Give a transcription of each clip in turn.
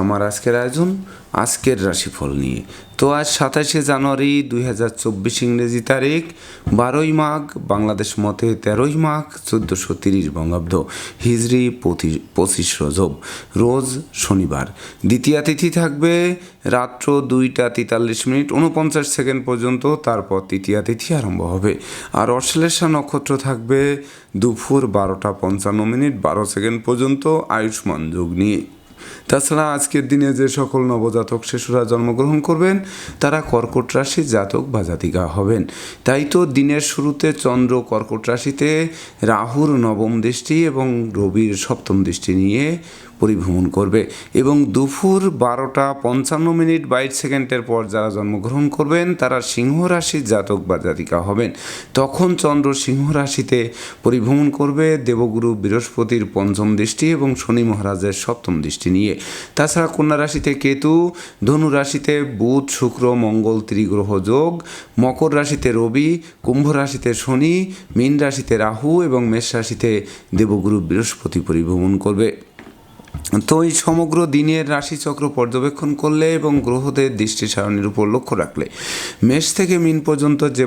আমার আজকের আয়োজন, আজকের রাশিফল নিয়ে। তো আজ সাতাশে জানুয়ারি দুই হাজার চব্বিশ ইংরেজি তারিখ, বারোই মাঘ, বাংলাদেশ মতে তেরোই মাঘ, চোদ্দোশো তিরিশ বঙ্গাব্দ হিজড়ি পঁচিশ রজব, রোজ শনিবার। দ্বিতীয় তিথি থাকবে রাত্র দুইটা তেতাল্লিশ মিনিট উনপঞ্চাশ সেকেন্ড পর্যন্ত, তারপর তৃতীয়া তিথি আরম্ভ হবে। আর অশ্লেষা নক্ষত্র থাকবে দুপুর বারোটা পঞ্চান্ন মিনিট, বারো সেকেন্ড পর্যন্ত আয়ুষ্মান যোগ নিয়ে। তাছাড়া আজকের দিনে যে সকল নবজাতক শিশুরা জন্মগ্রহণ করবেন, তারা কর্কট রাশি জাতক বা জাতিকা হবেন। তাই তো দিনের শুরুতে চন্দ্র কর্কট রাশিতে রাহুর নবম দৃষ্টি এবং রবির সপ্তম দৃষ্টি নিয়ে পরিভ্রমণ করবে এবং দুপুর বারোটা পঞ্চান্ন মিনিট বাইশ সেকেন্ডের পর যারা জন্মগ্রহণ করবেন, তারা সিংহ রাশির জাতক বা জাতিকা হবেন। তখন চন্দ্র সিংহ রাশিতে পরিভ্রমণ করবে দেবগুরু বৃহস্পতির পঞ্চম দৃষ্টি এবং শনি মহারাজের সপ্তম দৃষ্টি নিয়ে। তাছাড়া কন্যা রাশিতে কেতু, ধনু রাশিতে বুধ, শুক্র, মঙ্গল, ত্রিগ্রহ যোগ, মকর রাশিতে রবি, কুম্ভ রাশিতে শনি, মীন রাশিতে রাহু এবং মেষ রাশিতে দেবগুরু বৃহস্পতি পরিভ্রমণ করবে। তো এই সমগ্র দিনের রাশিচক্র পর্যবেক্ষণ করলে এবং গ্রহদের দৃষ্টি সারণীর উপর লক্ষ্য রাখলে, মেষ থেকে মিন পর্যন্ত যে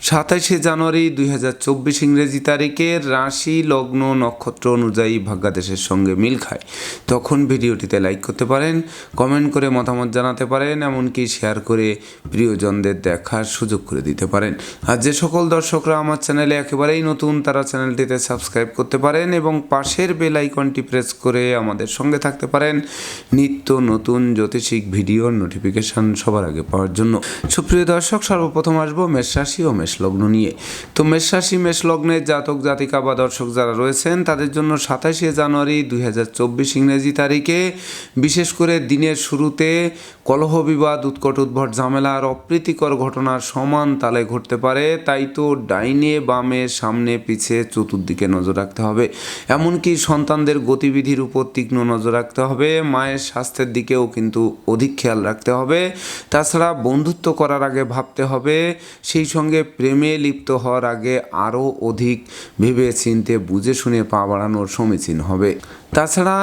সাতাশে জানুয়ারি দুই হাজার চব্বিশ ইংরেজি তারিখের রাশি লগ্ন নক্ষত্র অনুযায়ী ভাগ্যাদেশের সঙ্গে মিল খায়। তখন ভিডিওটিতে লাইক করতে পারেন কমেন্ট করে মতামত জানাতে পারেন, এমনকি শেয়ার করে প্রিয়জনদের দেখার সুযোগ করে দিতে পারেন। আর যে সকল দর্শকরা আমার চ্যানেলে একেবারেই নতুন, তারা চ্যানেলটিতে সাবস্ক্রাইব করতে পারেন এবং পাশের বেল আইকনটি প্রেস করে আমাদের সঙ্গে থাকতে পারেন। নিত্য নতুন জ্যোতিষিক ভিডিওর নোটিফিকেশন সবার আগে পাওয়ার জন্য। সুপ্রিয় দর্শক, সর্বপ্রথম আসব মেষ রাশি ও মেষ লগ্ন নিয়ে। তো মেষ রাশি, মেষ জাতক, জাতিকা বা দর্শক যারা রয়েছেন, তাদের জন্য সাতাশে জানুয়ারি দুই হাজার চব্বিশ ইংরেজি তারিখে বিশেষ করে দিনের শুরুতে কলহ বিবাদ, উৎকট উদ্ভট ঝামেলা আর অপ্রীতিকর ঘটনার সমান তালে ঘটতে পারে। তাই তো ডাইনে বামে সামনে পিছে চতুর্দিকে নজর রাখতে হবে। এমনকি সন্তানদের গতিবিধির উপর তীক্ষ্ণ নজর রাখতে হবে। মায়ের স্বাস্থ্যের দিকেও কিন্তু অধিক খেয়াল রাখতে হবে। তাছাড়া বন্ধুত্ব করার আগে ভাবতে হবে। সেই সঙ্গে প্রেমে লিপ্ত হওয়ার আগে আরও অধিক ভেবে চিনতে বুঝে শুনে পা বাড়ানোর সমীচীন হবে। তাছাড়া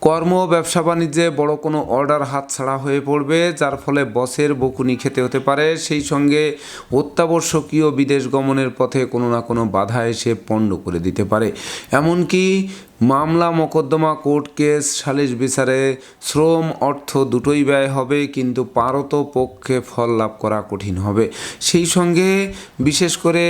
কর্ম ব্যবসা বাণিজ্যে বড় কোনো অর্ডার হাতছাড়া হয়ে পড়বে, যার ফলে বসের বকুনি খেতে হতে পারে। সেই সঙ্গে অত্যাবশ্যকীয় বিদেশ গমনের পথে কোনো না কোনো বাধা এসে পণ্ড করে দিতে পারে। এমনকি মামলা মোকদ্দমা কোর্ট কেস সালিশ বিচারে শ্রম অর্থ দুটোই ব্যয় হবে, কিন্তু পারত পক্ষে ফল লাভ করা কঠিন হবে। সেই সঙ্গে বিশেষ করে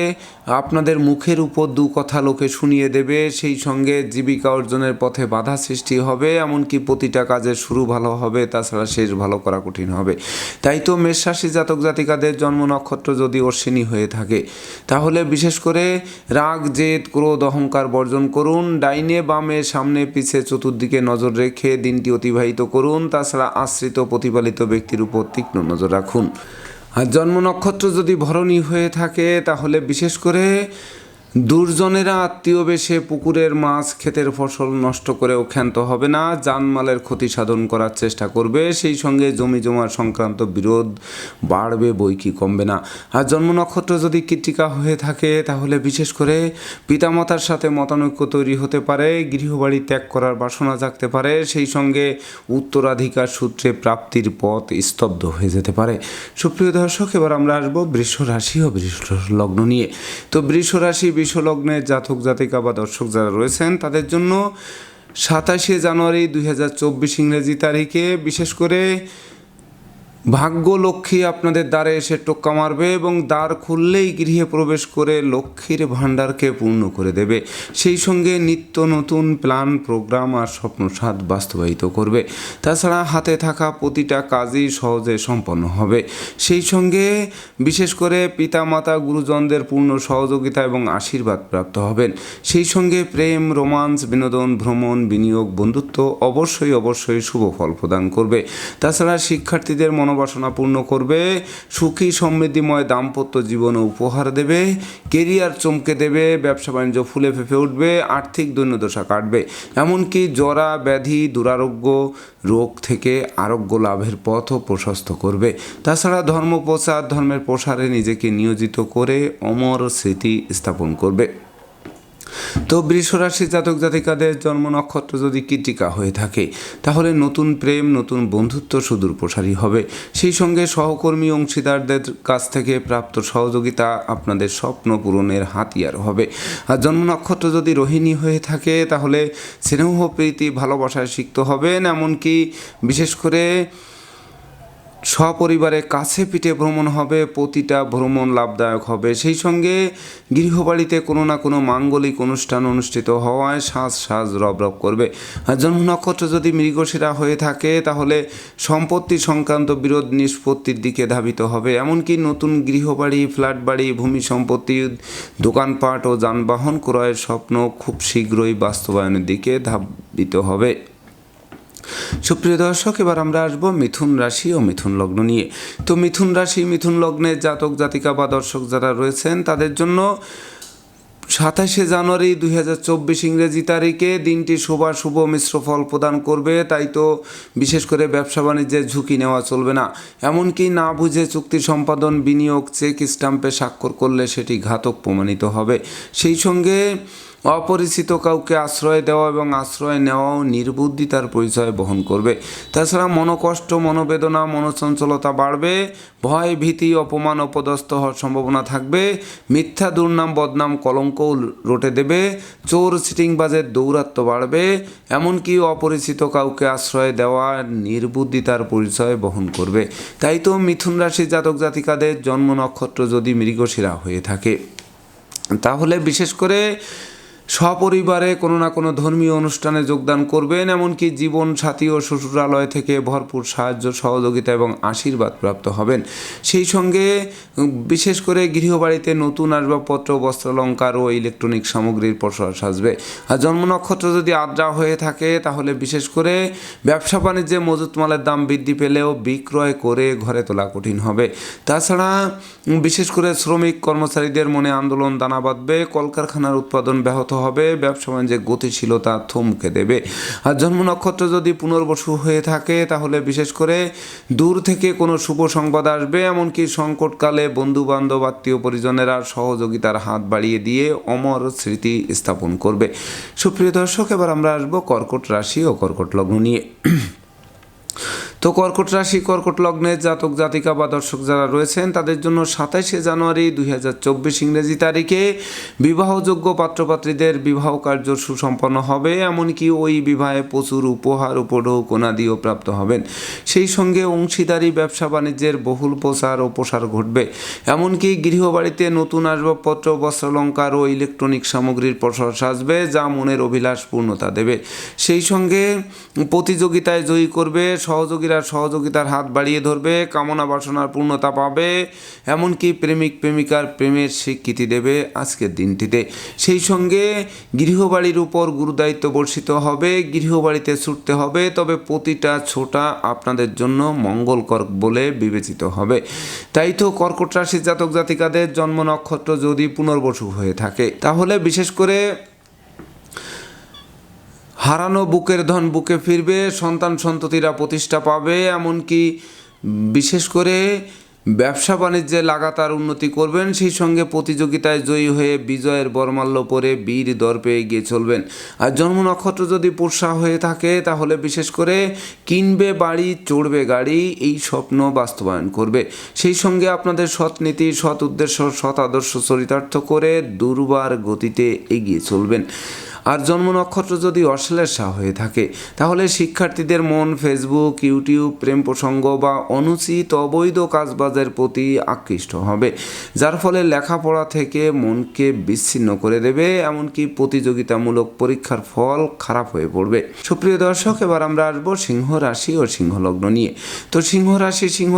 আপনাদের মুখের উপর দু কথা লোকে শুনিয়ে দেবে, সেই সঙ্গে জীবিকা অর্জনের পথে বাধা সৃষ্টি হবে, এমনকি প্রতিটা কাজের শুরু ভালো হবে, তাছাড়া শেষ ভালো করা কঠিন হবে। তাই তো মেষরাশি জাতক জাতিকাদের জন্ম নক্ষত্র যদি অশ্বিনী হয়ে থাকে, তাহলে বিশেষ করে রাগ, জেদ, ক্রোধ, অহংকার বর্জন করুন, ডাইনে বামে, সামনে, পিছে, চতুর্দিকে নজর রেখে দিনটি অতিবাহিত করুন, তাছাড়া আশ্রিত প্রতিপালিত ব্যক্তির উপর তীক্ষ্ণ নজর রাখুন। আর জন্ম নক্ষত্র যদি ভরণী হয়ে থাকে তাহলে বিশেষ করে দুর্জনেরা আত্মীয় বেশে পুকুরের মাছ ক্ষেতের ফসল নষ্ট করেও ক্ষান্ত হবে না, জানমালের ক্ষতি সাধন করার চেষ্টা করবে, সেই সঙ্গে জমি জমা সংক্রান্ত বিরোধ বাড়বে, বই কি কমবে না। আর জন্ম নক্ষত্র যদি কৃতিকা হয়ে থাকে, তাহলে বিশেষ করে পিতামাতার সাথে মতানৈক্য তৈরি হতে পারে, গৃহবাড়ি ত্যাগ করার বাসনা জাগতে পারে, সেই সঙ্গে উত্তরাধিকার সূত্রে প্রাপ্তির পথ স্তব্ধ হয়ে যেতে পারে। সুপ্রিয় দর্শক, এবার আমরা আসব বৃষ রাশি ও বৃষ লগ্ন নিয়ে। তো বৃষ রাশি বৃষ লগ্নের জাতক, জাতিকা বা দর্শক যারা রয়েছেন, তাদের জন্য সাতাশে জানুয়ারি দুই হাজার চব্বিশ ইংরেজি তারিখে বিশেষ করে ভাগ্য লক্ষ্মী আপনাদের দ্বারে এসে টোক্কা মারবে এবং দ্বার খুললেই গৃহে প্রবেশ করে লক্ষ্মীর ভাণ্ডারকে পূর্ণ করে দেবে। সেই সঙ্গে নিত্য নতুন প্ল্যান, প্রোগ্রাম আর স্বপ্ন স্বাদ বাস্তবায়িত করবে। তাছাড়া হাতে থাকা প্রতিটা কাজই সহজে সম্পন্ন হবে। সেই সঙ্গে বিশেষ করে পিতামাতা, গুরুজনদের পূর্ণ সহযোগিতা এবং আশীর্বাদ প্রাপ্ত হবেন। সেই সঙ্গে প্রেম, রোমান্স, বিনোদন, ভ্রমণ, বিনিয়োগ, বন্ধুত্ব অবশ্যই অবশ্যই শুভ ফল প্রদান করবে। তাছাড়া শিক্ষার্থীদের মনোবাসনা পূর্ণ করবে, সুখী সমৃদ্ধিময় দাম্পত্য জীবন উপহার দেবে, কেরিয়ার চমকে দেবে, ব্যবসা বাণিজ্য ফুলে ফেঁপে উঠবে, আর্থিক দৈন্যদশা কাটবে। এমনকি জরা, ব্যাধি, দুরারোগ্য রোগ থেকে আরোগ্য লাভের পথও প্রশস্ত করবে। তাছাড়া ধর্ম প্রচার ধর্মের প্রসারে নিজেকে নিয়োজিত করে অমর স্মৃতি স্থাপন করবে। তো বৃষরাশি জাতক জাতিকাদের জন্ম নক্ষত্র যদি কীটিকা হয়ে থাকে, তাহলে নতুন প্রেম, নতুন বন্ধুত্ব সুদূর প্রসারী হবে। সেই সঙ্গে সহকর্মী অংশীদারদের কাছ থেকে প্রাপ্ত সহযোগিতা আপনাদের স্বপ্ন পূরণের হাতিয়ার হবে। আর জন্ম নক্ষত্র যদি রোহিণী হয়ে থাকে, তাহলে স্নেহ, প্রীতি, ভালোবাসায় সিক্ত হবেন। এমনকি বিশেষ করে সপরিবারে কাছে পিঠে ভ্রমণ হবে, প্রতিটা ভ্রমণ লাভদায়ক হবে। সেই সঙ্গে গৃহবাড়িতে কোনো না কোনো মাঙ্গলিক অনুষ্ঠান অনুষ্ঠিত হওয়ায় সাজ সাজ রব রব করবে। আর জন্ম নক্ষত্র যদি মৃগশিরা হয়ে থাকে, তাহলে সম্পত্তি সংক্রান্ত বিরোধ নিষ্পত্তির দিকে ধাবিত হবে। এমনকি নতুন গৃহবাড়ি ফ্ল্যাট বাড়ি ভূমি সম্পত্তি, দোকানপাট ও যানবাহন ক্রয়ের স্বপ্ন খুব শীঘ্রই বাস্তবায়নের দিকে ধাবিত হবে। সুপ্রিয় দর্শক, এবার আমরা আসব মিথুন রাশি ও মিথুন লগ্ন নিয়ে। তো মিথুন রাশি, মিথুন লগ্নের জাতক, জাতিকা বা দর্শক যারা রয়েছেন, তাদের জন্য সাতাশে জানুয়ারি দুই হাজার চব্বিশ ইংরেজি তারিখে দিনটি শুভ শুভ মিশ্র ফল প্রদান করবে। তাই তো বিশেষ করে ব্যবসা বাণিজ্যের ঝুঁকি নেওয়া চলবে না। এমনকি না বুঝে চুক্তি সম্পাদন, বিনিয়োগ, চেক স্ট্যাম্পে স্বাক্ষর করলে সেটি ঘাতক প্রমাণিত হবে। সেই সঙ্গে অপরিচিত কাউকে আশ্রয় দেওয়া এবং আশ্রয় নেওয়াও নির্বুদ্ধিতার পরিচয় বহন করবে। তাছাড়া মনোকষ্ট, মনোবেদনা, মনোচঞ্চলতা বাড়বে, ভয়, ভীতি, অপমান, অপদস্থ হওয়ার সম্ভাবনা থাকবে, মিথ্যা, দুর্নাম, বদনাম, কলঙ্কও রটে দেবে, চোর সিটিংবাজের দৌরাত্ম্য বাড়বে, এমনকি অপরিচিত কাউকে আশ্রয় দেওয়া নির্বুদ্ধিতার পরিচয় বহন করবে। তাই তো মিথুন রাশি জাতক জাতিকাদের জন্ম নক্ষত্র যদি মৃগশিরা হয়ে থাকে। তাহলে বিশেষ করে সপরিবারে কোনো না কোনো ধর্মীয় অনুষ্ঠানে যোগদান করবেন, এমনকি জীবন সাথী ও শ্বশুরালয় থেকে ভরপুর সাহায্য, সহযোগিতা এবং আশীর্বাদ প্রাপ্ত হবেন। সেই সঙ্গে, বিশেষ করে গৃহবাড়িতে নতুন আসবাবপত্র বস্ত্রালঙ্কার ও ইলেকট্রনিক সামগ্রীর প্রসার সাজবে। আর জন্ম নক্ষত্র যদি আদ্রা হয়ে থাকে, তাহলে বিশেষ করে ব্যবসা বাণিজ্যে মজুত মালের দাম বৃদ্ধি পেলেও বিক্রয় করে ঘরে তোলা কঠিন হবে। তাছাড়া, বিশেষ করে শ্রমিক কর্মচারীদের মনে আন্দোলন দানা বাঁধবে, কলকারখানার উৎপাদন ব্যাহত হবে ব্যবসা বাণিজ্যে গতিশীলতা থমকে দেবে। আর জন্ম নক্ষত্র যদি পুনর্বসু হয়ে থাকে, তাহলে বিশেষ করে দূর থেকে কোনো শুভ সংবাদ আসবে, এমনকি সংকটকালে বন্ধু বান্ধব আত্মীয় পরিজনেরা সহযোগিতার হাত বাড়িয়ে দিয়ে অমর স্মৃতি স্থাপন করবে। সুপ্রিয় দর্শক, এবার আমরা আসব কর্কট রাশি ও কর্কট লগ্ন নিয়ে। তো কর্কট রাশি, কর্কট লগ্নের জাতক, জাতিকা বা দর্শক যারা রয়েছেন, তাদের জন্য সাতাইশে জানুয়ারি দুই হাজার চব্বিশ ইংরেজি তারিখে বিবাহযোগ্য পাত্রপাত্রীদের বিবাহ কার্য সুসম্পন্ন হবে। এমনকি ওই বিবাহে প্রচুর উপহার উপঢৌ কোনাদিও প্রাপ্ত হবেন। সেই সঙ্গে অংশীদারি, ব্যবসা বাণিজ্যের বহুল প্রসার ও প্রসার ঘটবে। এমনকি গৃহবাড়িতে নতুন আসবাবপত্র, বস্ত্রালঙ্কার ও ইলেকট্রনিক সামগ্রীর প্রসার সাজবে, যা মনের অভিলাষ পূর্ণতা দেবে। সেই সঙ্গে প্রতিযোগিতায় জয়ী করবে সহযোগীরা সহযোগিতার হাত বাড়িয়ে ধরবে, কামনা বাসনার পূর্ণতা পাবে, এমনকি প্রেমিক প্রেমিকার প্রেমের স্বীকৃতি দেবে আজকের দিনটিতে। সেই সঙ্গে গৃহবাড়ির উপর গুরুদায়িত্ব বর্ষিত হবে, গৃহবাড়িতে ছুটতে হবে, তবে প্রতিটা ছোটা আপনাদের জন্য মঙ্গলকর বলে বিবেচিত হবে। তাই তো কর্কট রাশির জাতক জাতিকাদের জন্ম নক্ষত্র যদি পুনর্বসু হয়ে থাকে, তাহলে বিশেষ করে হারানো বুকের ধন বুকে ফিরবে, সন্তান সন্ততিরা প্রতিষ্ঠা পাবে, এমনকি বিশেষ করে ব্যবসা বাণিজ্যে লাগাতার উন্নতি করবেন, সেই সঙ্গে প্রতিযোগিতায় জয়ী হয়ে বিজয়ের বরমাল্য পরে বীর দর্পে এগিয়ে চলবেন। আর জন্ম নক্ষত্র যদি পোষা হয়ে থাকে, তাহলে বিশেষ করে কিনবে বাড়ি, চড়বে গাড়ি, এই স্বপ্ন বাস্তবায়ন করবে। সেই সঙ্গে আপনাদের সৎ নীতি, সৎ উদ্দেশ্য, সৎ আদর্শ চরিতার্থ করে দুর্বার গতিতে এগিয়ে চলবেন। আর জন্ম নক্ষত্র যদি অশ্লেষা হয়ে থাকে, তাহলে শিক্ষার্থীদের মন ফেসবুক ইউটিউব প্রেম প্রসঙ্গ বা অনুচিত অবৈধ কাজবাজের প্রতি আকৃষ্ট হবে, যার ফলে লেখাপড়া থেকে মনকে বিচ্ছিন্ন করে দেবে, এমনকি প্রতিযোগিতামূলক পরীক্ষার ফল খারাপ হয়ে পড়বে। সুপ্রিয় দর্শক, এবার আমরা আসব সিংহ রাশি ও সিংহ লগ্ন নিয়ে। তো সিংহ রাশি, সিংহ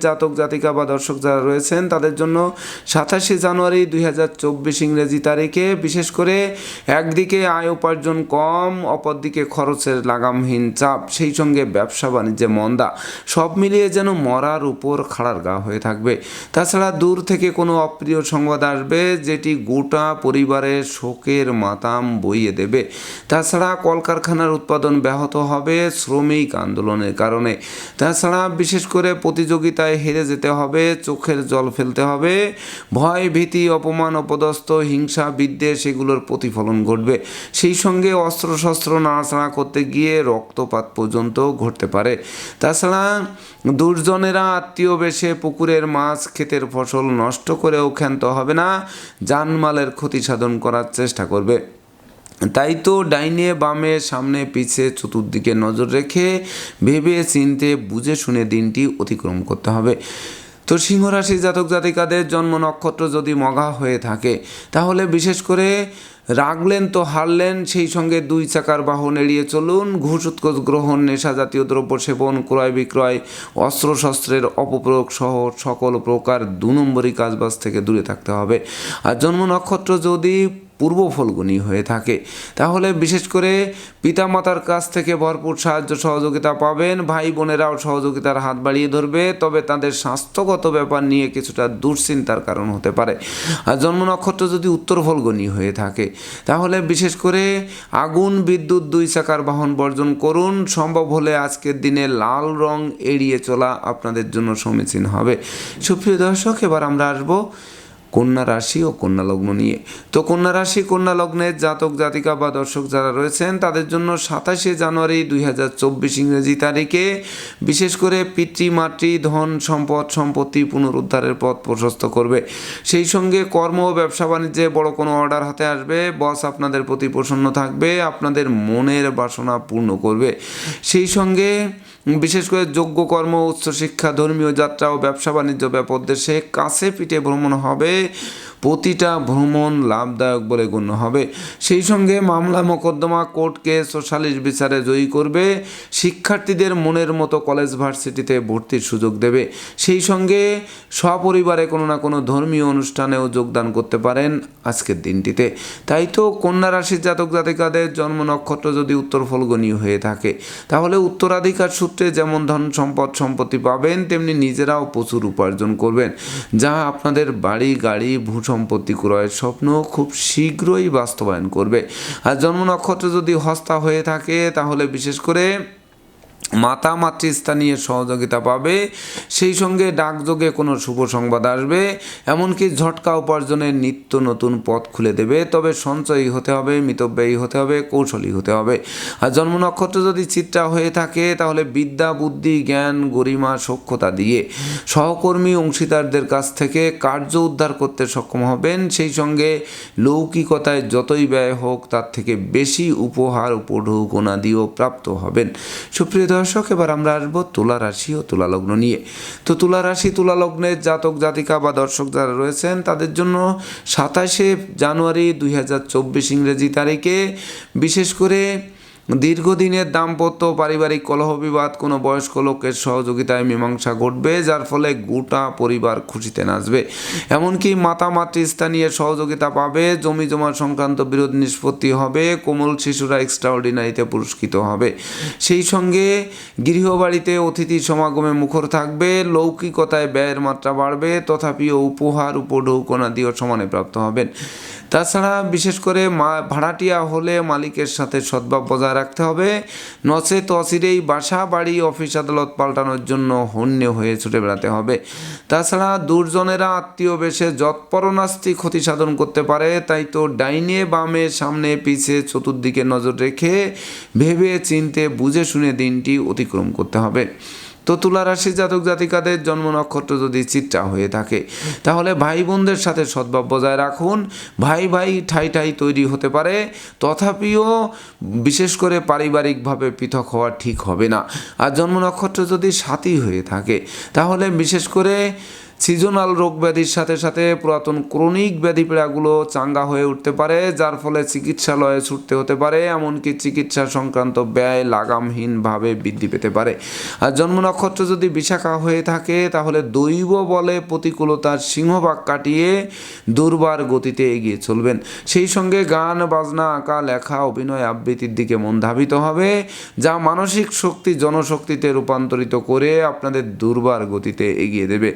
জাতক, জাতিকা বা দর্শক যারা রয়েছেন, তাদের জন্য সাতাশে জানুয়ারি দুই হাজার চব্বিশ ইংরেজি তারিখে বিশেষ করে একদিকে আয় উপার্জন কম, অপরদিকে খরচের লাগামহীন চাপ, সেই সঙ্গে ব্যবসা বাণিজ্যে মন্দা, সব মিলিয়ে যেন মরার উপর খাড়ার গা হয়ে থাকবে। তাছাড়া দূর থেকে কোনো অপ্রিয় সংবাদ আসবে, যেটি গোটা পরিবারের শোকের মাতাম বইয়ে দেবে। তাছাড়া কলকারখানার উৎপাদন ব্যাহত হবে শ্রমিক আন্দোলনের কারণে। তাছাড়া বিশেষ করে প্রতিযোগিতায় হেরে যেতে হবে, চোখের জল ফেলতে হবে। ভয়, ভীতি, অপমান, অপদস্থ, হিংসা, বিদ্বেষ, এগুলোর প্রতিফলন ঘটবে। সেই সঙ্গে অস্ত্রশস্ত্র নাড়াচাড়া করতে গিয়ে রক্তপাত পর্যন্ত ঘটতে পারে। তাছাড়া দুর্জনেরা আত্মীয় বেশে পুকুরের মাছ ক্ষেতের ফসল নষ্ট করেও ক্ষান্ত হবে না, জানমালের ক্ষতি সাধন করার চেষ্টা করবে। তাই তো ডাইনে বামে সামনে পিছে চতুর্দিকে নজর রেখে ভেবে চিনতে বুঝে শুনে দিনটি অতিক্রম করতে হবে। তো সিংহ রাশি জাতক জাতিকাদের জন্ম নক্ষত্র যদি মগা হয়ে থাকে, তাহলে বিশেষ করে রাগলেন তো হারলেন, সেই সঙ্গে দুই চাকার বাহন এড়িয়ে চলুন, ঘুষ উৎকোচ গ্রহণ, নেশা জাতীয় দ্রব্য সেবন, ক্রয় বিক্রয় অস্ত্রশস্ত্রের অপপ্রয়োগ সহ সকল প্রকার দু নম্বরই কাজবাজ থেকে দূরে থাকতে হবে। আর জন্ম নক্ষত্র যদি পূর্ব ফলগুনি হয়ে থাকে। তাহলে বিশেষ করে পিতামাতার কাছ থেকে ভরপুর সাহায্য সহযোগিতা পাবেন, ভাই বোনেরাও সহযোগিতার হাত বাড়িয়ে ধরবে, তবে তাদের স্বাস্থ্যগত ব্যাপার নিয়ে কিছুটা দুশ্চিন্তার কারণ হতে পারে। আর জন্ম নক্ষত্র যদি উত্তর ফলগুনি হয়ে থাকে, তাহলে বিশেষ করে আগুন, বিদ্যুৎ, দুই চাকার বাহন বর্জন করুন। সম্ভব হলে আজকের দিনে লাল রং এড়িয়ে চলা আপনাদের জন্য সমীচীন হবে। সুপ্রিয় দর্শক, এবার আমরা আসব কন্যা রাশি ও কন্যা লগ্ন নিয়ে। তো কন্যা রাশি, কন্যা লগ্নের জাতক, জাতিকা বা দর্শক যারা রয়েছেন, তাদের জন্য সাতাশে জানুয়ারি দুই হাজার চব্বিশ ইংরেজি তারিখে বিশেষ করে পিতৃমাতৃ ধন, সম্পদ, সম্পত্তি পুনরুদ্ধারের পথ প্রশস্ত করবে। সেই সঙ্গে কর্ম ও ব্যবসা বাণিজ্যে বড় কোনো অর্ডার হাতে আসবে। বস আপনাদের প্রতি প্রসন্ন থাকবে, আপনাদের মনের বাসনা পূর্ণ করবে। সেই সঙ্গে বিশেষ করে যোগ্য কর্ম, উচ্চশিক্ষা, ধর্মীয় যাত্রা ও ব্যবসা বাণিজ্য ব্যাপক দেশে কাছে পিঠে ভ্রমণ হবে। প্রতিটা ভ্রমণ লাভদায়ক বলে গণ্য হবে। সেই সঙ্গে মামলা মোকদ্দমা কোর্ট কেস ও সালিশ বিচারে জয়ী করবে। শিক্ষার্থীদের মনের মতো কলেজ ভার্সিটিতে ভর্তির সুযোগ দেবে। সেই সঙ্গে সপরিবারে কোনো না কোনো ধর্মীয় অনুষ্ঠানেও যোগদান করতে পারেন আজকের দিনটিতে। তাই তো কন্যা রাশির জাতক জাতিকাদের জন্ম নক্ষত্র যদি উত্তর ফলগনী হয়ে থাকে, তাহলে উত্তরাধিকার সূত্রে যেমন ধন সম্পদ সম্পত্তি পাবেন, তেমনি নিজেরাও প্রচুর উপার্জন করবেন। যা আপনাদের বাড়ি, গাড়ি, ভূ সম্পত্তি ক্রয়ের স্বপ্ন খুব শীঘ্রই বাস্তবায়ন করবে। আর জন্ম নক্ষত্র যদি হস্তা হয়ে থাকে, তাহলে বিশেষ করে মাতা মাতৃস্থানীয় সহযোগিতা পাবে, সেই সঙ্গে ডাকযোগে কোনো শুভ সংবাদ আসবে, এমনকি ঝটকা উপার্জনের নিত্য নতুন পথ খুলে দেবে। তবে সঞ্চয়ী হতে হবে, মিতব্যয়ী হতে হবে, কৌশলী হতে হবে। আর জন্ম নক্ষত্র যদি চিত্রা হয়ে থাকে, তাহলে বিদ্যা, বুদ্ধি, জ্ঞান, গরিমা, সক্ষতা দিয়ে সহকর্মী, অংশীদারদের কাছ থেকে কার্য উদ্ধার করতে সক্ষম হবেন। সেই সঙ্গে লৌকিকতায় যতই ব্যয় হোক, তার থেকে বেশি উপহার, উপঢৌকনা দিয়েও প্রাপ্ত হবেন। সুপ্রিয় দর্শক, এবার আমরা আসব তুলা রাশি ও তুলা লগ্ন নিয়ে। তো তুলা রাশি, তুলা লগ্নের জাতক, জাতিকা বা দর্শক যারা রয়েছেন, তাদের জন্য সাতাশে জানুয়ারি দুই হাজার চব্বিশ ইংরেজি তারিখে বিশেষ করে দীর্ঘদিনের দাম্পত্য পারিবারিক কলহ বিবাদ, কোনো বয়স্ক লোকের সহযোগিতায় মীমাংসা ঘটবে, যার ফলে গোটা পরিবার খুশিতে নাচবে। এমনকি মাতা, মাতৃস্থানীয় সহযোগিতা পাবে, জমি জমা সংক্রান্ত বিরোধ নিষ্পত্তি হবে, কোমল শিশুরা এক্সট্রাঅর্ডিনারিতে পুরস্কৃত হবে। সেই সঙ্গে গৃহবাড়িতে অতিথি সমাগমে মুখর থাকবে, লৌকিকতায় ব্যয়ের মাত্রা বাড়বে, তথাপিও উপহার, উপঢৌকনা দিয়েও সমানে প্রাপ্ত হবেন। তাছাড়া বিশেষ করে মা ভাড়াটিয়া হলে মালিকের সাথে সদ্ভাব বজায় রাখতে হবে। নচে তসিরেই বাসা বাড়ি, অফিস আদালত পাল্টানোর জন্য হন্য হয়ে ছুটে বেড়াতে হবে। তাছাড়া দুর্জনেরা আত্মীয় বেশে যৎপরনাস্তি ক্ষতি সাধন করতে পারে, তাই তো ডাইনে বামে সামনে পিছে চতুর্দিকে নজর রেখে ভেবে চিনতে বুঝে শুনে দিনটি অতিক্রম করতে হবে। তো তুলা রাশি জাতক জাতিকাদের জন্ম নক্ষত্র যদি চিত্রা হয়ে থাকে, তাহলে ভাই বোনদের সাথে সদ্ভাব বজায় রাখুন। ভাই ভাই ঠাই ঠাই তৈরি হতে পারে, তথাপিও বিশেষ করে পারিবারিকভাবে পৃথক হওয়া ঠিক হবে না। আর জন্ম নক্ষত্র যদি সাথী হয়ে থাকে, তাহলে বিশেষ করে সিজনাল রোগ ব্যাধির সাথে সাথে পুরাতন ক্রনিক ব্যাধি পীড়াগুলো চাঙ্গা হয়ে উঠতে পারে, যার ফলে চিকিৎসালয়ে ছুটতে হতে পারে, এমনকি চিকিৎসা সংক্রান্ত ব্যয় লাগামহীনভাবে বৃদ্ধি পেতে পারে। আর জন্ম নক্ষত্র যদি বিশাখা হয়ে থাকে, তাহলে দৈব বলে প্রতিকূলতার সিংহভাগ কাটিয়ে দুর্বার গতিতে এগিয়ে চলবেন। সেই সঙ্গে গান, বাজনা, আঁকা, লেখা, অভিনয় আবৃত্তির দিকে মন ধাবিত হবে, যা মানসিক শক্তি জনশক্তিতে রূপান্তরিত করে আপনাদের দুর্বার গতিতে এগিয়ে দেবে।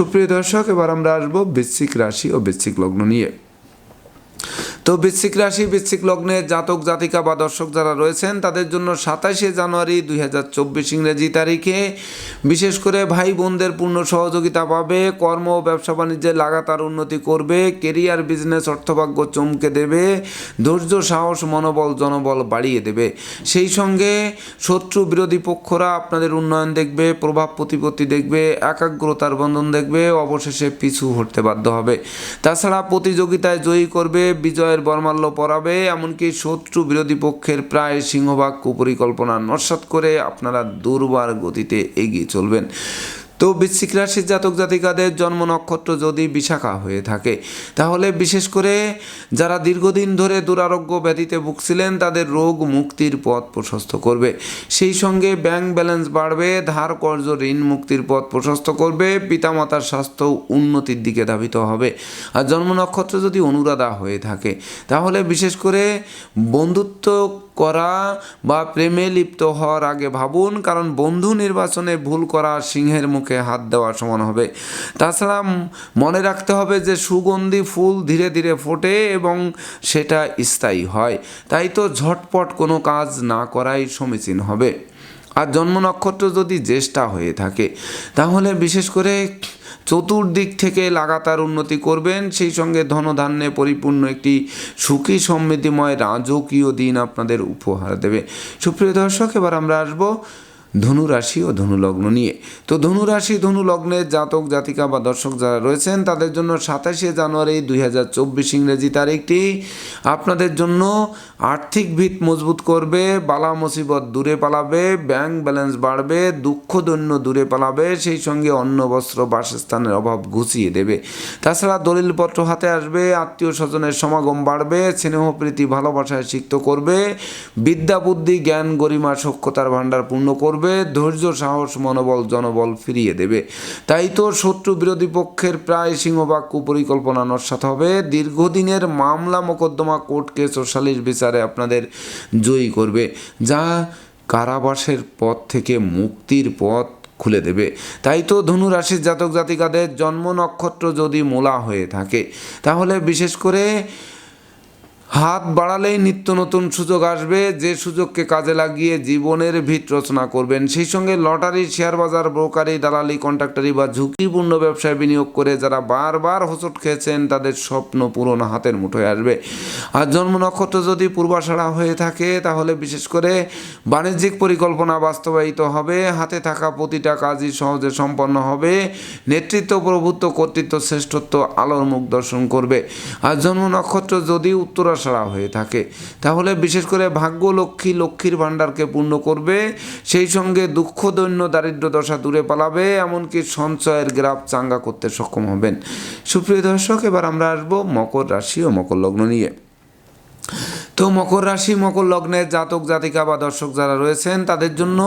সুপ্রিয় দর্শক এবার আমরা আসব বৃশ্চিক রাশি ও বৃশ্চিক লগ্ন নিয়ে। তো বৃশ্চিক রাশি, বৃশ্চিক লগ্নে জাতক, জাতিকা বা দর্শক যারা রয়েছেন, তাদের জন্য সাতাশে জানুয়ারি দুই হাজার চব্বিশ ইংরেজি তারিখে বিশেষ করে ভাই বোনদের পূর্ণ সহযোগিতা পাবে, কর্ম ও ব্যবসা বাণিজ্যে লাগাতার উন্নতি করবে, কেরিয়ার, বিজনেস, অর্থভাগ্য চমকে দেবে, ধৈর্য, সাহস, মনোবল, জনবল বাড়িয়ে দেবে। সেই সঙ্গে শত্রু বিরোধী পক্ষরা আপনাদের উন্নয়ন দেখবে, প্রভাব প্রতিপত্তি দেখবে, একাগ্রতার বন্ধন দেখবে, অবশেষে পিছু হটতে বাধ্য হবে। তাছাড়া প্রতিযোগিতায় জয়ী করবে বিজয়ের বর্মাল্য পরাবে, এমনকি শত্রু বিরোধী পক্ষের প্রায় সিংহভাগ কুপরিকল্পনা নস্বাত করে আপনারা দুর্বার গতিতে এগিয়ে চলবেন। তো বৃশ্চিক রাশির জাতক জাতিকাদের জন্ম নক্ষত্র যদি বিশাখা হয়ে থাকে, তাহলে বিশেষ করে যারা দীর্ঘদিন ধরে দুরারোগ্য ব্যাধিতে ভুগছিলেন, তাদের রোগ মুক্তির পথ প্রশস্ত করবে। সেই সঙ্গে ব্যাংক ব্যালেন্স বাড়বে, ধার কর্জ ঋণ মুক্তির পথ প্রশস্ত করবে, পিতামাতার স্বাস্থ্য উন্নতির দিকে ধাবিত হবে। আর জন্ম নক্ষত্র যদি অনুরাধা হয়ে থাকে, তাহলে বিশেষ করে বন্ধুত্ব করা বা প্রেমে লিপ্ত হওয়ার আগে ভাবুন, কারণ বন্ধু নির্বাচনে ভুল করা সিংহের মুখে হাত দেওয়ার সমান হবে। তাছাড়া মনে রাখতে হবে যে সুগন্ধি ফুল ধীরে ধীরে ফোটে এবং সেটা স্থায়ী হয়। তাই তো ঝটপট কোনো কাজ না করাই সমীচীন হবে। আর জন্ম নক্ষত্র যদি জ্যেষ্ঠা হয়ে থাকে, তাহলে বিশেষ করে চতুর্দিক থেকে লাগাতার উন্নতি করবেন। সেই সঙ্গে ধনধান্যে পরিপূর্ণ একটি সুখী সমৃদ্ধিময় রাজকীয় দিন আপনাদের উপহার দেবে। সুপ্রিয় দর্শক, এবার আমরা আসব ধনু রাশি ও ধনু লগ্ন নিয়ে। তো ধনু রাশি ধনু লগ্নের জাতক, জাতিকা বা দর্শক যারা রয়েছেন, তাদের জন্য সাতাশে জানুয়ারি দুই হাজার চব্বিশ ইংরেজি তারিখটি আপনাদের জন্য আর্থিক ভিত মজবুত করবে, বালা মুসিবত দূরে পালাবে, ব্যাংক ব্যালেন্স বাড়বে, দুঃখ দৈন্য দূরে পালাবে, সেই সঙ্গে অন্ন, বস্ত্র, বাসস্থানের অভাব ঘুচিয়ে দেবে। তাছাড়া দলিলপত্র হাতে আসবে, আত্মীয় স্বজনের সমাগম বাড়বে, স্নেহ, প্রীতি, ভালোবাসায় সিক্ত করবে, বিদ্যা, বুদ্ধি, জ্ঞান, গরিমা সক্ষতার ভাণ্ডার পূর্ণ করবে ধৈর্য, সাহস, মনোবল, জনবল ফিরিয়ে দেবে। তাই তো শত্রু বিরোধী পক্ষের প্রায় সিংহভাগ কুপরিকল্পনা নস্বাত হবে। দীর্ঘদিনের মামলা মোকদ্দমা কোর্ট কেস ও সালিশ বিচারে আপনাদের জয়ী করবে, যা কারাবাসের পথ থেকে মুক্তির পথ খুলে দেবে। তাই তো ধনু রাশির জাতক জাতিকাদের জন্ম নক্ষত্র যদি মূলা হয়ে থাকে, তাহলে বিশেষ করে হাত বাড়ালেই নিত্য নতুন সুযোগ আসবে, যে সুযোগকে কাজে লাগিয়ে জীবনের ভিত রচনা করবেন। সেই সঙ্গে লটারি শেয়ার বাজার ব্রোকারি দালালি, কন্ট্রাক্টারি বা ঝুঁকিপূর্ণ ব্যবসায় বিনিয়োগ করে যারা বারবার হোঁচট খেয়েছেন, তাদের স্বপ্ন পূরণ হাতের মুঠোয় আসবে। আর জন্ম নক্ষত্র যদি পূর্বাষাড়া হয়ে থাকে, তাহলে বিশেষ করে বাণিজ্যিক পরিকল্পনা বাস্তবায়িত হবে, হাতে থাকা প্রতিটা কাজই সহজে সম্পন্ন হবে, নেতৃত্ব, প্রভুত্ব, কর্তৃত্ব, শ্রেষ্ঠত্ব, আলোর মুখ দর্শন করবে। আর জন্ম নক্ষত্র যদি উত্তরাষাড়া হয়ে থাকে। তাহলে বিশেষ করে ভাগ্য লক্ষ্মী লক্ষ্মীর ভাণ্ডারকে পূর্ণ করবে, সেই সঙ্গে দুঃখ, দৈন্য, দারিদ্র দশা দূরে পালাবে, এমনকি সঞ্চয়ের গ্রাফ চাঙ্গা করতে সক্ষম হবেন। সুপ্রিয় দর্শক, এবার আমরা আসব মকর রাশি ও মকর লগ্ন নিয়ে। তো মকর রাশি, মকর লগ্নের জাতক, জাতিকা বা দর্শক যারা রয়েছেন, তাদের জন্য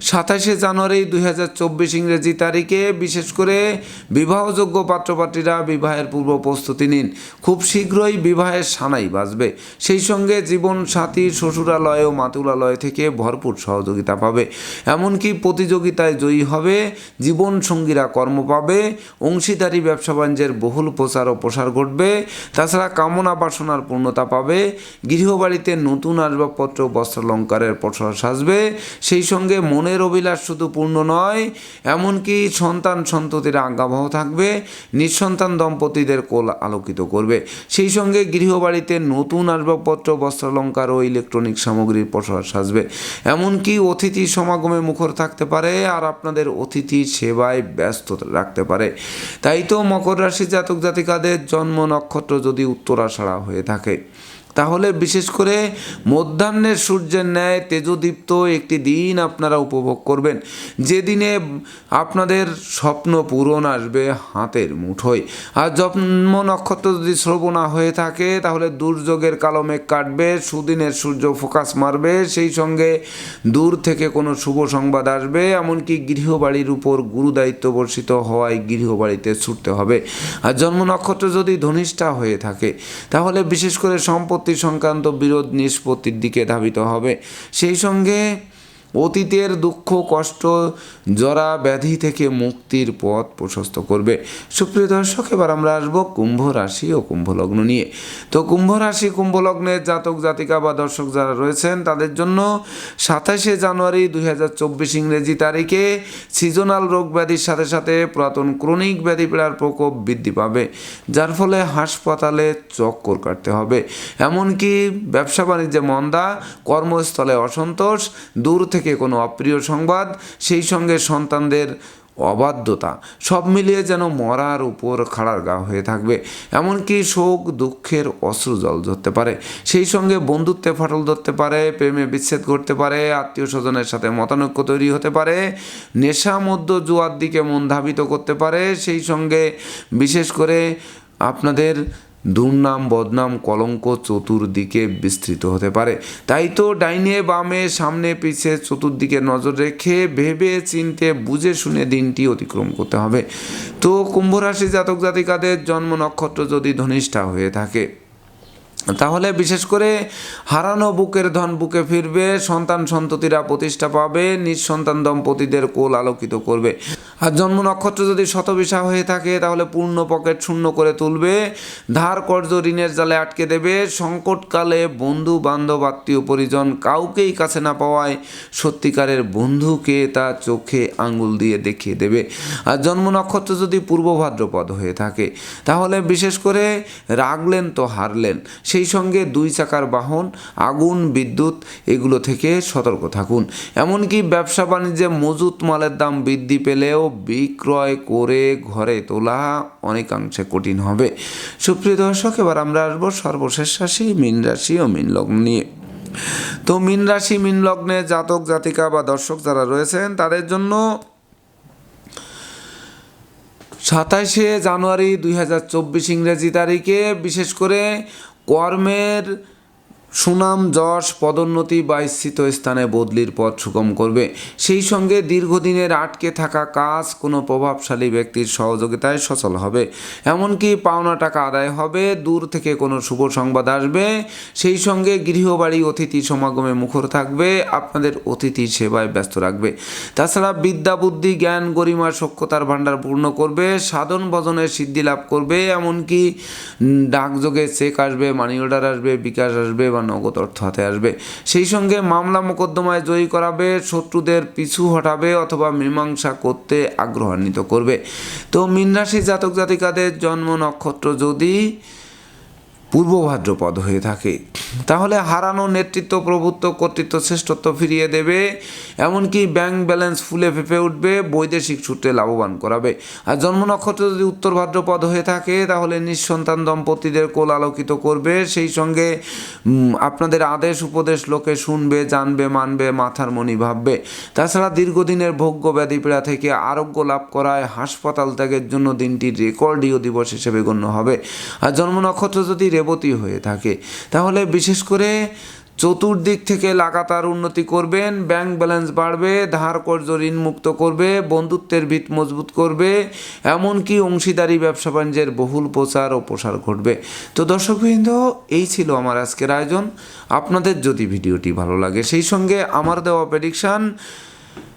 সাতাশে জানুয়ারি দুই হাজার চব্বিশ ইংরেজি তারিখে বিশেষ করে বিবাহযোগ্য পাত্রপাত্রীরা বিবাহের পূর্ব প্রস্তুতি নিন। খুব শীঘ্রই বিবাহের সানাই বাজবে। সেই সঙ্গে জীবন সাথী শ্বশুরালয় ও মাতুলালয় থেকে ভরপুর সহযোগিতা পাবে। এমনকি প্রতিযোগিতায় জয়ী হবে জীবন সঙ্গীরা কর্ম পাবে, অংশীদারি, ব্যবসা বাণিজ্যের বহুল প্রচার ও প্রসার ঘটবে। তাছাড়া কামনা বাসনার পূর্ণতা পাবে। গৃহবাড়িতে নতুন আসবাবপত্র, বস্ত্রালঙ্কারের প্রসার সাজবে। সেই সঙ্গে মনের মনের অভিলাষ শুধু পূর্ণ নয়, এমনকি সন্তান সন্ততির আজ্ঞাবহ থাকবে, নিঃসন্তান দম্পতিদের কোল আলোকিত করবে। সেই সঙ্গে গৃহবাড়িতে নতুন আসবাবপত্র, বস্ত্রালঙ্কার ও ইলেকট্রনিক সামগ্রীর প্রসার সাজবে। এমনকি অতিথি সমাগমে মুখর থাকতে পারে আর আপনাদের অতিথি সেবায় ব্যস্ত রাখতে পারে। তাই তো মকর রাশি জাতক জাতিকাদের জন্ম নক্ষত্র যদি উত্তরাষাঢ়া হয়ে থাকে। তাহলে বিশেষ করে মধ্যাহ্নের সূর্যের ন্যায় তেজদীপ্ত একটি দিন আপনারা উপভোগ করবেন। যেদিনে আপনাদের স্বপ্ন পূরণ আসবে হাতের মুঠোয়। আর জন্ম নক্ষত্র যদি শ্রবণা হয়ে থাকে, তাহলে দুর্যোগের কালো মেঘ কাটবে, সুদিনের সূর্য ফোকাস মারবে, সেই সঙ্গে দূর থেকে কোনো শুভ সংবাদ আসবে। এমনকি গৃহবাড়ির উপর গুরুদায়িত্ব বর্ষিত হওয়ায় গৃহবাড়িতে ছুটতে হবে। আর জন্ম নক্ষত্র যদি ধনিষ্ঠা হয়ে থাকে, তাহলে বিশেষ করে সম্পত্তি সংক্রান্ত বিরোধ নিষ্পত্তির দিকে ধাবিত হবে। সেই সঙ্গে অতীতের দুঃখ, কষ্ট, জরা ব্যাধি থেকে মুক্তির পথ প্রশস্ত করবে। সুপ্রিয় দর্শক, এবার আমরা আসব কুম্ভ রাশি ও কুম্ভ লগ্ন নিয়ে। তো কুম্ভ রাশি কুম্ভ লগ্নের জাতক, জাতিকা বা দর্শক যারা রয়েছেন, তাদের জন্য সাতাশে জানুয়ারি দুই হাজার চব্বিশ ইংরেজি তারিখে সিজনাল রোগ ব্যাধির সাথে সাথে পুরাতন ক্রনিক ব্যাধি পীড়ার প্রকোপ বৃদ্ধি পাবে, যার ফলে হাসপাতালে চক্কর কাটতে হবে। এমনকি ব্যবসা বাণিজ্যে মন্দা, কর্মস্থলে অসন্তোষ, দূর থেকে কোনো অপ্রিয় সংবাদ, সেই সঙ্গে সন্তানদের অবাধ্যতা, সব মিলিয়ে যেন মরার উপর খাড়ার গা হয়ে থাকবে। এমনকি শোক, দুঃখের অশ্রু জল ধরতে পারে। সেই সঙ্গে বন্ধুত্বে ফাটল ধরতে পারে, প্রেমে বিচ্ছেদ ঘটতে পারে আত্মীয় স্বজনের সাথে মতানৈক্য তৈরি হতে পারে, নেশা মধ্য জুয়ার দিকে মন ধাবিত করতে পারে। সেই সঙ্গে বিশেষ করে আপনাদের দুর্নাম বদনাম, কলঙ্ক চতুর্দিকে বিস্তৃত হতে পারে। তাই তো ডাইনে বামে, সামনে পিছে চতুর্দিকে নজর রেখে ভেবে চিনতে, বুঝে শুনে দিনটি অতিক্রম করতে হবে। তো কুম্ভ রাশি জাতক জাতিকাদের জন্ম নক্ষত্র যদি ধনিষ্ঠা হয়ে থাকে তাহলে বিশেষ করে হারানো বুকের ধন বুকে ফিরবে, সন্তান সন্ততিরা প্রতিষ্ঠা পাবে নিঃসন্তান দম্পতিদের কোল আলোকিত করবে। আর জন্ম নক্ষত্র যদি শতবিশা হয়ে থাকে, তাহলে পূর্ণ পকেট শূন্য করে তুলবে, ধার কর্জ ঋণের জালে আটকে দেবে, সংকটকালে বন্ধু বান্ধব আত্মীয় পরিজন কাউকেই কাছে না পাওয়ায় সত্যিকারের বন্ধুকে তা চোখে আঙ্গুল দিয়ে দেখিয়ে দেবে। আর জন্ম নক্ষত্র যদি পূর্ব ভাদ্রপদ হয়ে থাকে, তাহলে বিশেষ করে রাগলেন তো হারলেন সেই সঙ্গে দুই চাকার বাহন, আগুন, বিদ্যুৎ এগুলো থেকে সতর্ক থাকুন। এমনকি ব্যবসা বাণিজ্যে মজুত মালের দাম বৃদ্ধি পেলেও বিক্রয় করে ঘরে তোলা অনেকাংশে কঠিন হবে। সুপ্রিয় দর্শক, এবার আমরা আসব সর্বশেষ রাশি, মীন রাশি ও মীন লগ্ন নিয়ে। তো মীন রাশি, মীন লগ্নে জাতক, জাতিকা বা দর্শক যারা রয়েছেন, তাদের জন্য সাতাশে জানুয়ারি দুই হাজার চব্বিশ ইংরেজি তারিখে বিশেষ করে কর্মের সুনাম, যশ, পদোন্নতি বা স্থিত স্থানে বদলির পথ সুগম করবে। সেই সঙ্গে দীর্ঘদিনের আটকে থাকা কাজ কোনো প্রভাবশালী ব্যক্তির সহযোগিতায় সচল হবে। এমনকি পাওনা টাকা আদায় হবে, দূর থেকে কোনো শুভ সংবাদ আসবে। সেই সঙ্গে গৃহবাড়ি অতিথি সমাগমে মুখর থাকবে, আপনাদের অতিথি সেবায় ব্যস্ত রাখবে। তাছাড়া বিদ্যা, বুদ্ধি, জ্ঞান, গরিমা সক্ষতার ভাণ্ডার পূর্ণ করবে, সাধন ভজনের সিদ্ধি লাভ করবে, এমনকি ডাকযোগে চেক আসবে, মানি অর্ডার আসবে, বিকাশ আসবে বা নগদ অর্থ হাতে আসবে। সেই সঙ্গে মামলা মোকদ্দমায় জয়ী করাবে, শত্রুদের পিছু হটাবে অথবা মীমাংসা করতে আগ্রহান্বিত করবে। তো মীন রাশি জাতক জাতিকাদের জন্ম নক্ষত্র যদি পূর্ব ভাদ্রপদ হয়ে থাকে। তাহলে হারানো নেতৃত্ব, প্রভুত্ব, কর্তৃত্ব, শ্রেষ্ঠত্ব ফিরিয়ে দেবে, এমনকি ব্যাংক ব্যালেন্স ফুলে ফেপে উঠবে, বৈদেশিক সূত্রে লাভবান করাবে। আর জন্ম নক্ষত্র যদি উত্তর ভাদ্রপদ হয়ে থাকে, তাহলে নিঃসন্তান দম্পতিদের কোল আলোকিত করবে। সেই সঙ্গে আপনাদের আদেশ, উপদেশ লোকে শুনবে, জানবে, মানবে, মাথার মনি ভাববে। তাছাড়া দীর্ঘদিনের ভোগ্য ব্যাধি পীড়া থেকে আরোগ্য লাভ করায় হাসপাতাল ত্যাগের জন্য দিনটি রেকর্ডীয় দিবস হিসেবে গণ্য হবে। আর জন্ম নক্ষত্র যদি রেবতী হয়ে থাকে। তাহলে বিশেষ করে চতুর্দিক থেকে লাগাতার উন্নতি করবেন ব্যাংক ব্যালেন্স বাড়বে, ধার কর্জ ঋণ মুক্ত করবে, বন্ধুত্বের ভিত মজবুত করবে, এমনকি অংশীদারি ব্যবসা বাণিজ্যের বহুল প্রচার ও প্রসার ঘটবে। তো দর্শকবৃন্দ, এই ছিল আমার আজকের আয়োজন। আপনাদের যদি ভিডিওটি ভালো লাগে, সেই সঙ্গে আমার দেওয়া প্রেডিকশান